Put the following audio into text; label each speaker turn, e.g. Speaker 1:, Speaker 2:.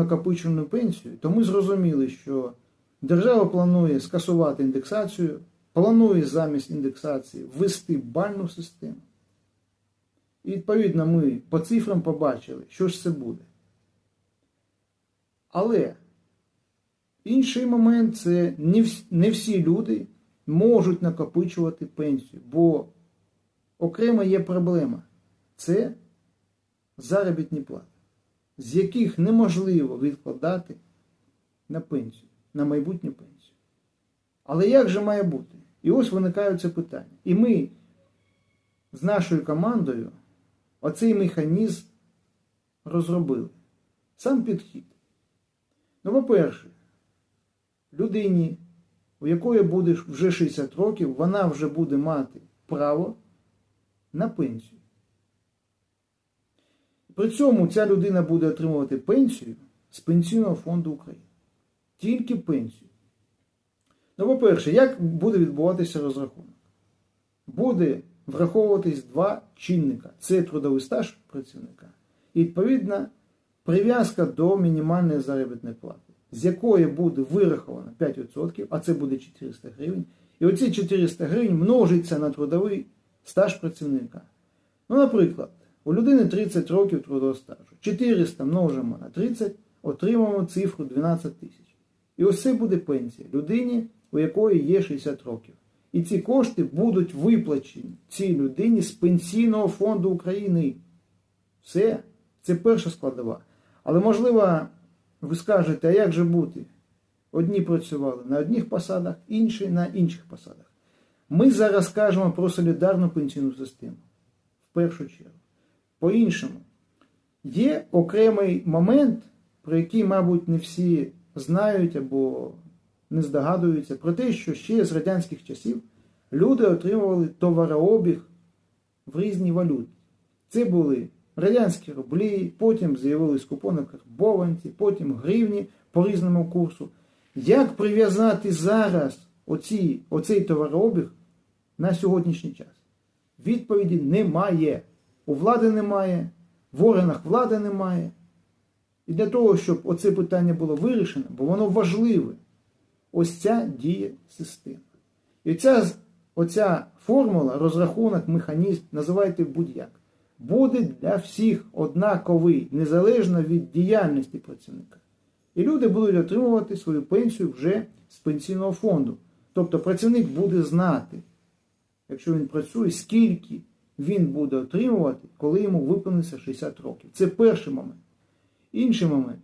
Speaker 1: накопичену пенсію, то ми зрозуміли, що держава планує скасувати індексацію, планує замість індексації ввести бальну систему. І відповідно ми по цифрам побачили, що ж це буде. Але інший момент це не всі, люди можуть накопичувати пенсію, бо окремо є проблема. Це заробітні плати, з яких неможливо відкладати на пенсію, на майбутню пенсію. Але як же має бути? І ось виникає це питання. І ми з нашою командою оцей механізм розробили. Сам підхід. Ну, по-перше, людині, у якої буде вже 60 років, вона вже буде мати право на пенсію. При цьому ця людина буде отримувати пенсію з Пенсійного фонду України. Тільки пенсію. Ну, по-перше, як буде відбуватися розрахунок? Буде враховуватись два чинника: це трудовий стаж працівника і, відповідно, прив'язка до мінімальної заробітної плати, з якої буде вираховано 5%, а це буде 400 гривень. І оці 400 гривень множиться на трудовий стаж працівника. Ну, наприклад, у людини 30 років трудового стажу. 400 множимо на 30, отримаємо цифру 12 тисяч. І ось це буде пенсія людині, у якої є 60 років. І ці кошти будуть виплачені цій людині з Пенсійного фонду України. Все, це перша складова. Але можливо, ви скажете, а як же бути? Одні працювали на одних посадах, інші на інших посадах. Ми зараз кажемо про солідарну пенсійну систему. В першу чергу. По-іншому, є окремий момент, про який, мабуть, не всі знають або не здогадуються, про те, що ще з радянських часів люди отримували товарообіг в різні валюти. Це були радянські рублі, потім з'явились купони карбованці, потім гривні по різному курсу. Як прив'язати зараз оці, оцей товарообіг на сьогоднішній час? Відповіді немає. У влади немає, в органах влади немає. І для того, щоб оце питання було вирішено, бо воно важливе, ось ця діє система. І ця, оця формула, розрахунок, механізм, називайте будь-як, буде для всіх однаковий, незалежно від діяльності працівника. І люди будуть отримувати свою пенсію вже з пенсійного фонду. Тобто працівник буде знати, якщо він працює, скільки він буде отримувати, коли йому виповниться 60 років. Це перший момент. Інший момент.